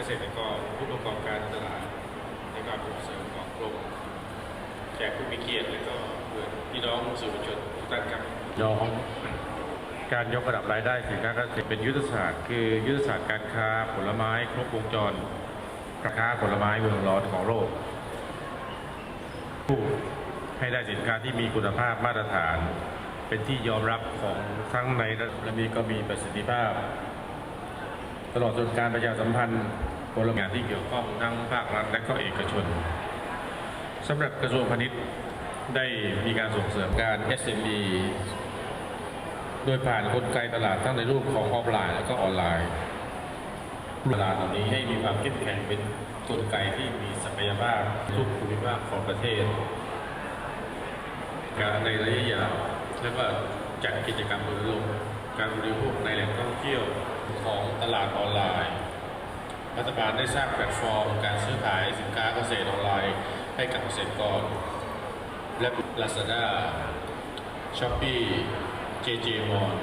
เกษตรกรผู้ประกอบการตลาดในการส่งเสริมของกรมแขกผู้มีเกียรติและก็เพื่อนพี่น้องสื่อมวลชนทุกท่านครับยอมการยกระดับรายได้สินค้าเกษตรเป็นยุทธศาสตร์คือยุทธศาสตร์การค้าผลไม้ครบวงจรกาค้าผลไม้เมืองร้อนของโลกผู้ให้ได้สินค้าที่มีคุณภาพมาตรฐาน เป็นที่ยอมรับของทั้งในและมีก็มีประสิทธิภาพ ตลอดจนการประชาสัมพันธ์ผลงานที่เกี่ยวข้องทั้งภาครัฐและก็เอกชนสำหรับกระทรวงพาณิชย์ได้มีการส่งเสริมการ SME โดยผ่านกลไกตลาดทั้งในรูปของออฟไลน์และก็ออนไลน์ตลาดเหล่านี้ให้มีความเข้มแข็งเป็นกลไกที่มีศักยภาพทุกภูมิภาคของประเทศ การในระยะยาวแล้วก็จัดกิจกรรมรณรงค์ การบริโภคในแหล่งท่องเที่ยวของตลาดออนไลน์ รัฐบาลได้สร้างแพลตฟอร์ม การซื้อขายสินค้าเกษตรออนไลน์ ให้กับเกษตรกร และ Lazada Shopee JJ Mall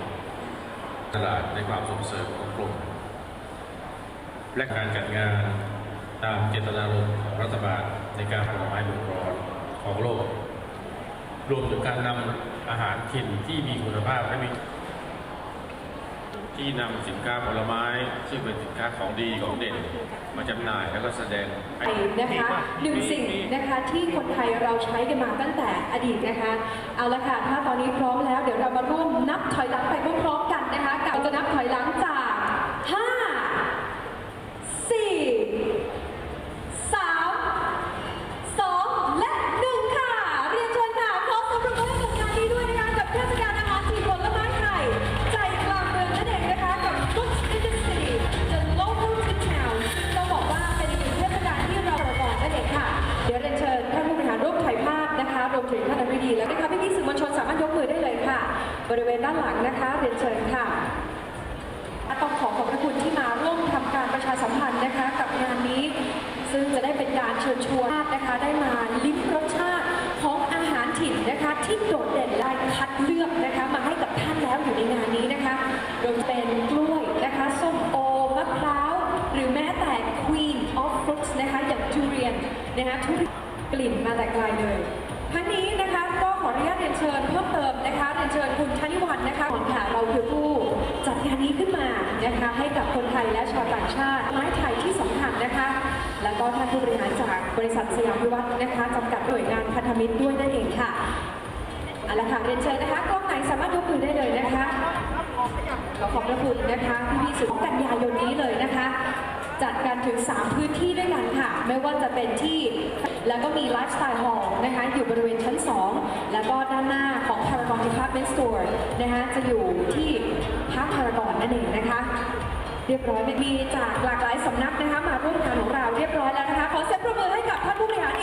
ตลาดในความส่งเสริมของกลุ่มและการจัดงานตามเจตนารมณ์ของรัฐบาลในการผลไม้เมืองร้อนของโลก รวมถึงการนำอาหารถิ่นที่มีคุณภาพและมี ที่นำสินค้าผลไม้ ซึ่งเป็นสินค้าของดีของเด่น มาจำหน่ายแล้วก็แสดงให้นะคะหนึ่งสิ่งนะคะที่คนไทยเราใช้กันมาตั้งแต่อดีตนะคะเอาละค่ะถ้าตอนนี้พร้อมแล้วเดี๋ยวเรามาร่วมนับถอยหลังไปพร้อมๆกันนะคะกับจะนับถอยหลังจาก5 บริเวณด้านหลังนะคะเรียนเชิญค่ะอาตองขอขอบพระคุณที่มาร่วมทำการประชาสัมพันธ์นะคะ กับงานนี้ ซึ่งจะได้เป็นการเชิญชวนนะคะ ได้มาลิ้มรสชาติของอาหารถิ่นนะคะ ที่โดดเด่นได้คัดเลือกนะคะ มาให้กับท่านแล้วอยู่ในงานนี้นะคะโดยเป็นกล้วยนะคะส้มโอมะพร้าวหรือแม้แต่ Queen of Fruits นะคะอย่างทุเรียนนะคะทุเรียนกลิ่นมาแต่ไกลเลย ทั้งนี้นะคะก็ขออนุญาตเรียนเชิญเพิ่มเติมนะคะเรียนเชิญคุณธนิวันนะคะของค่ะเราคือผู้จัดงานนี้ขึ้นมานะคะให้กับคนไทยและชาวต่างชาติไม้ไทยที่สำคัญนะคะ แล้วก็ท่านผู้บริหารจากบริษัทสยามวิวัฒน์นะคะจำกัดหน่วยงานพันธมิตรด้วยนั่นเองค่ะเอาละค่ะเรียนเชิญนะคะกล้องไหนสามารถยกมือได้เลยนะคะขอขอบพระคุณนะคะพี่พี่สื่อกันยายนนี้เลยนะคะ จัดกันถึง 3 พื้นที่ด้วยกันค่ะ ไม่ว่าจะเป็นที่ แล้วก็มีไลฟ์สไตล์หอลนะคะ อยู่บริเวณชั้น 2 แล้วก็ด้านหน้าของ Paragon Department Store นะคะ จะอยู่ที่ภาคพารากอนนั่นเองนะคะ เรียบร้อยมีจากหลากหลายสำนักนะคะ มาร่วมงานของเราเรียบร้อยแล้วนะคะ ขอเสียงปรบมือให้กับท่านผู้บริหาร